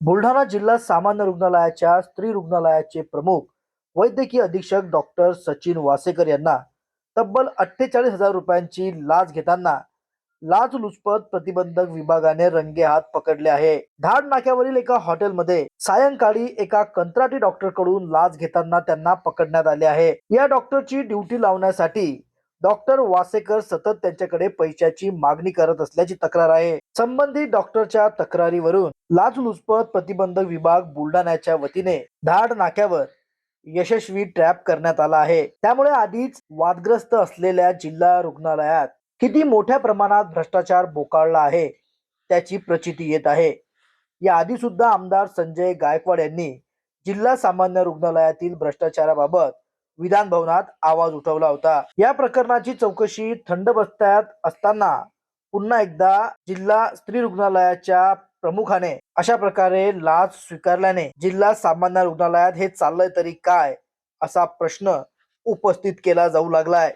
बुलढाणा जिल्हा सामान्य रुग्णालयाच्या स्त्री रुग्णालयाचे प्रमुख वैद्यकीय अधीक्षक डॉक्टर सचिन वासेकर यांना तब्बल अठ्ठेचाळीस हजार रुपयांची लाच घेताना लाचलुचपत प्रतिबंधक विभागाने रंगे हात पकडले आहे. धाड नाक्यावरील एका हॉटेलमध्ये सायंकाळी एका कंत्राटी डॉक्टरकडून लाच घेताना त्यांना पकडण्यात आले आहे. या डॉक्टरची ड्युटी लावण्यासाठी डॉक्टर वासेकर सतत त्यांच्याकडे पैशाची मागणी करत असल्याची तक्रार आहे. संबंधित डॉक्टरच्या तक्रारीवरून लाचलुचपत प्रतिबंधक विभाग बुलढाण्याच्या वतीने धाड नाक्यावर यशस्वी ट्रॅप करण्यात आला आहे. त्यामुळे आधीच वादग्रस्त असलेल्या जिल्हा रुग्णालयात किती मोठ्या प्रमाणात भ्रष्टाचार बोकाळला आहे त्याची प्रचिती येत आहे. या आधी सुद्धा आमदार संजय गायकवाड यांनी जिल्हा सामान्य रुग्णालयातील भ्रष्टाचाराबाबत विधान भवनात आवाज उठवला होता. या प्रकरणाची चौकशी थंड बसत्यात असताना पुन्हा एकदा जिल्हा स्त्री रुग्णालयाच्या प्रमुखाने अशा प्रकारे लाच स्वीकारल्याने जिल्हा सामान्य रुग्णालयात हे चाललंय तरी काय असा प्रश्न उपस्थित केला जाऊ लागलाय.